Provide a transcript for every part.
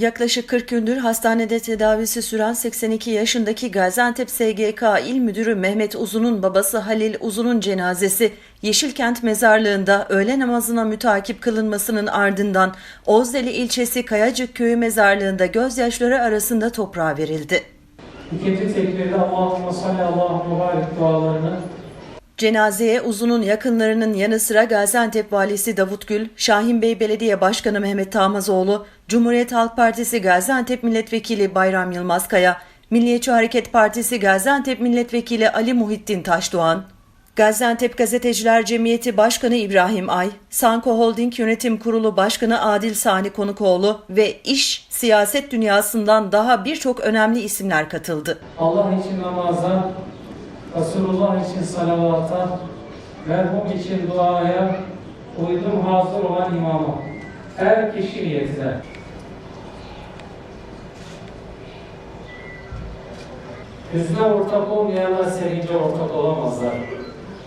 Yaklaşık 40 gündür hastanede tedavisi süren 82 yaşındaki Gaziantep SGK İl Müdürü Mehmet Uzun'un babası Halil Uzun'un cenazesi Yeşilkent Mezarlığı'nda öğle namazına mütakip kılınmasının ardından Ozdeli ilçesi Kayacık Köyü Mezarlığı'nda gözyaşları arasında toprağa verildi. İkinci tekbirde Allahümme salli Allahümme barik dualarını Cenazeye Uzun'un yakınlarının yanı sıra Gaziantep Valisi Davut Gül, Şahinbey Belediye Başkanı Mehmet Tamazoğlu, Cumhuriyet Halk Partisi Gaziantep Milletvekili Bayram Yılmazkaya, Milliyetçi Hareket Partisi Gaziantep Milletvekili Ali Muhittin Taşdoğan, Gaziantep Gazeteciler Cemiyeti Başkanı İbrahim Ay, Sanko Holding Yönetim Kurulu Başkanı Adil Sani Konukoğlu ve iş, siyaset dünyasından daha birçok önemli isimler katıldı. Allah için namaza, Resulullah için salavata, merhum için duaya, uydum hazır olan imama. Her kişi niyetine. Hüzne ortak olmayanlar sevince ortak olamazlar.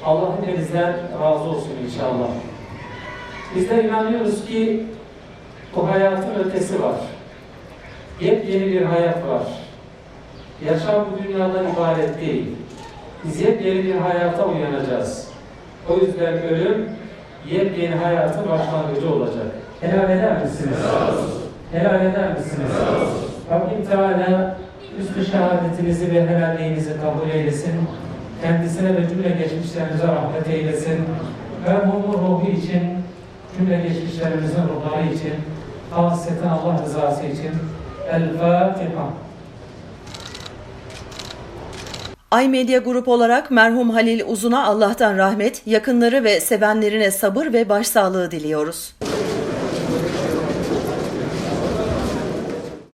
Allah hepinizden razı olsun inşallah. Biz de inanıyoruz ki bu hayatın ötesi var. Yepyeni bir hayat var. Yaşam bu dünyadan ibaret değil. Biz yepyeni bir hayata uyanacağız. O yüzden ölüm yepyeni hayatın başlangıcı olacak. Helal eder misiniz? Helal eder misiniz? Rabbim Teala üstü şehadetinizi ve helalliğinizi kabul eylesin. Kendisine ve cümle geçmişlerinize rahmet eylesin. Merhumun ruhu için, cümle geçmişlerimizin ruhları için, hasreten Allah rızası için El Fatiha. Ay Medya Grup olarak merhum Halil Uzun'a Allah'tan rahmet, yakınları ve sevenlerine sabır ve başsağlığı diliyoruz.